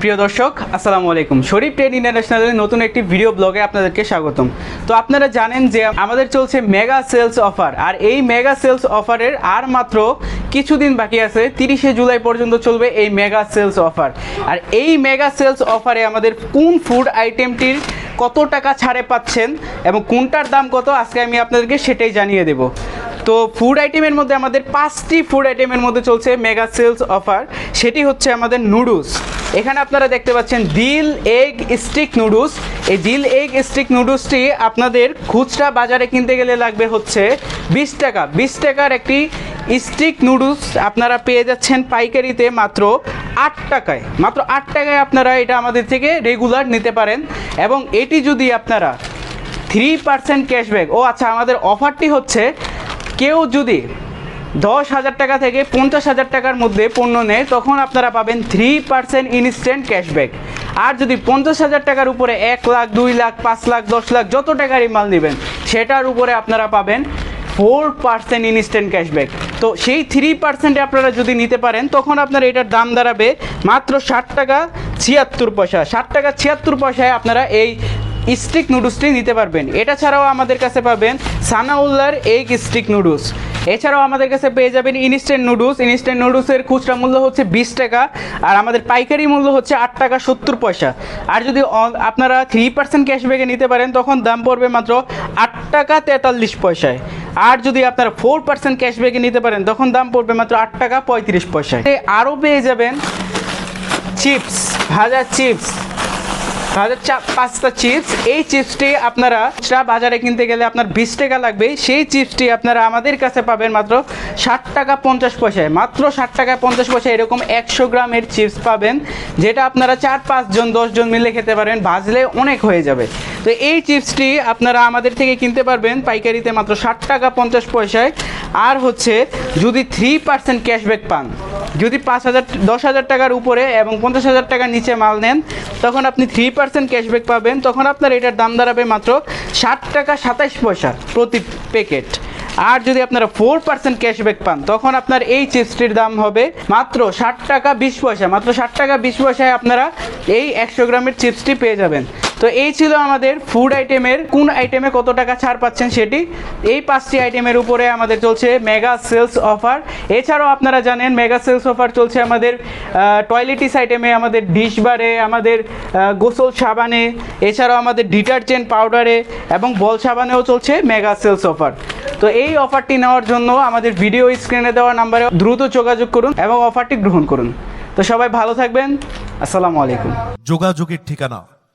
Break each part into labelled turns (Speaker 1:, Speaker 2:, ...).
Speaker 1: প্রিয় দর্শক, আসসালামু আলাইকুম। শরীফ ট্রেড ইন্টারন্যাশনালের নতুন একটি ভিডিও ব্লগে আপনাদেরকে স্বাগতম। তো আপনারা জানেন যে আমাদের চলছে মেগা সেলস অফার, আর এই মেগা সেলস অফারের আর মাত্র কিছুদিন বাকি আছে, তিরিশে জুলাই পর্যন্ত চলবে এই মেগা সেলস অফার। আর এই মেগা সেলস অফারে আমাদের কোন ফুড আইটেমটির কত টাকা ছাড়ে পাচ্ছেন এবং কোনটার দাম কত, আজকে আমি আপনাদেরকে সেটাই জানিয়ে দেব। তো ফুড আইটেমের মধ্যে আমাদের পাঁচটি ফুড আইটেমের মধ্যে চলছে মেগা সেলস অফার, সেটি হচ্ছে আমাদের নুডলস। এখানে আপনারা দেখতে পাচ্ছেন দিল এগ স্টিক নুডলস। এই দিল এগ স্টিক নুডলসটি আপনাদের খুচরা বাজারে কিনতে গেলে লাগবে হচ্ছে বিশ টাকা। বিশ টাকার একটি স্টিক নুডলস আপনারা পেয়ে যাচ্ছেন পাইকারিতে মাত্র আট টাকায়। মাত্র আট টাকায় আপনারা এটা আমাদের থেকে রেগুলার নিতে পারেন এবং এটি যদি আপনারা থ্রি পার্সেন্ট ক্যাশব্যাক ও আচ্ছা আমাদের অফারটি হচ্ছে কেউ যদি দশ হাজার টাকা থেকে পঞ্চাশ হাজার টাকার মধ্যে পণ্য নেয়, তখন আপনারা পাবেন থ্রি পার্সেন্ট ইনস্ট্যান্ট ক্যাশব্যাক আর যদি পঞ্চাশ হাজার টাকার উপরে এক লাখ, দুই লাখ, পাঁচ লাখ, দশ লাখ যত টাকারই মাল নেবেন, সেটার উপরে আপনারা পাবেন ফোর পার্সেন্ট ইনস্ট্যান্ট ক্যাশব্যাক তো সেই থ্রি পার্সেন্টে আপনারা যদি নিতে পারেন, তখন আপনার এটার দাম দাঁড়াবে মাত্র ষাট টাকা ছিয়াত্তর পয়সা। ষাট টাকা ছিয়াত্তর পয়সায় আপনারা এই স্টিক নুডলসটি নিতে পারবেন। এটা ছাড়াও আমাদের কাছে পাবেন সানাউল্লার এগ স্টিক নুডলস এছাড়াও আমাদের কাছে পেয়ে যাবেন ইনস্ট্যান্ট নুডলস ইনস্ট্যান্ট নুডলসের খুচরা মূল্য হচ্ছে বিশ টাকা আর আমাদের পাইকারি মূল্য হচ্ছে আট টাকা সত্তর পয়সা। আর যদি আপনারা থ্রি পার্সেন্ট ক্যাশব্যাকে নিতে পারেন, তখন দাম পড়বে মাত্র আট টাকা তেতাল্লিশ পয়সায়। আর যদি আপনারা ফোর পার্সেন্ট ক্যাশব্যাকে নিতে পারেন, তখন দাম পড়বে মাত্র আট টাকা পঁয়ত্রিশ পয়সায়। আরও পেয়ে যাবেন চিপস ভাজা চিপস তাহলে চা- পাঁচটা চিপস এই চিপসটি আপনারা বাজারে কিনতে গেলে আপনার বিশ টাকা লাগবে। সেই চিপসটি আপনারা আমাদের কাছে পাবেন মাত্র ষাট টাকা পঞ্চাশ পয়সায়। মাত্র ষাট টাকা পঞ্চাশ পয়সায় এরকম একশো গ্রামের চিপস পাবেন, যেটা আপনারা চার পাঁচজন দশজন মিলে খেতে পারেন। ভাজলে অনেক হয়ে যাবে। তো এই চিপসটি আপনারা আমাদের থেকে কিনতে পারবেন পাইকারিতে মাত্র ষাট টাকা পঞ্চাশ পয়সায়। আর হচ্ছে, যদি থ্রি পার্সেন্ট ক্যাশব্যাক পান, যদি পাঁচ হাজার, দশ হাজার টাকার উপরে এবং পঞ্চাশ হাজার টাকার নিচে মাল নেন, তখন আপনি থ্রি পার্সেন্ট ক্যাশব্যাক পাবেন, তখন আপনার এটার দাম দাঁড়াবে মাত্র ষাট টাকা সাতাশ পয়সা প্রতি প্যাকেট আর যদি আপনারা ফোর পার্সেন্ট ক্যাশব্যাক পান, তখন আপনার এই চিপসটির দাম হবে মাত্র ষাট টাকা বিশ পয়সা। মাত্র ষাট টাকা বিশ পয়সায় আপনারা এই একশো গ্রামের চিপসটি পেয়ে যাবেন। তো এই ছিল আমাদের ফুড আইটেমের কোন আইটেমে কত টাকা ছাড় পাচ্ছেন সেটি। এই পাঁচটি আইটেমের উপরে আমাদের চলছে মেগা সেলস অফার এছাড়াও আপনারা জানেন মেগা সেলস অফার চলছে আমাদের টয়লেটিস আইটেমে আমাদের ডিশ বারে আমাদের গোসল সাবানে, এছাড়াও আমাদের ডিটারজেন্ট পাউডারে এবং বল সাবানেও চলছে মেগা সেলস অফার তো এই অফারটি নেওয়ার জন্য আমাদের ভিডিও স্ক্রিনে দেওয়া নাম্বারে দ্রুত যোগাযোগ করুন এবং অফারটি গ্রহণ করুন। তো সবাই ভালো থাকবেন। আসসালামু আলাইকুম।
Speaker 2: যোগাযোগের ঠিকানা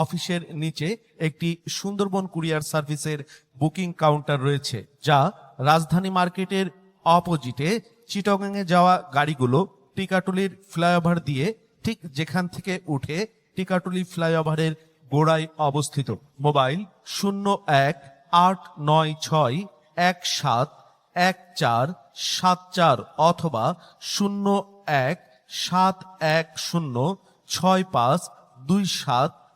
Speaker 2: অফিসের নিচে একটি সুন্দরবন কুরিয়ার সার্ভিসের বুকিং কাউন্টার রয়েছে, যা রাজধানী মার্কেটের অপোজিটে চিটগাংয়ে যাওয়া গাড়িগুলো টিকাটুলির ফ্লাইওভার দিয়ে ঠিক যেখান থেকে উঠে টিকাটুলি ফ্লাইওভারের গোড়ায় অবস্থিত। মোবাইল শূন্য এক আট নয় ছয় এক সাত এক চার সাত চার অথবা শূন্য এক সাত এক শূন্য ছয় পাঁচ দুই সাত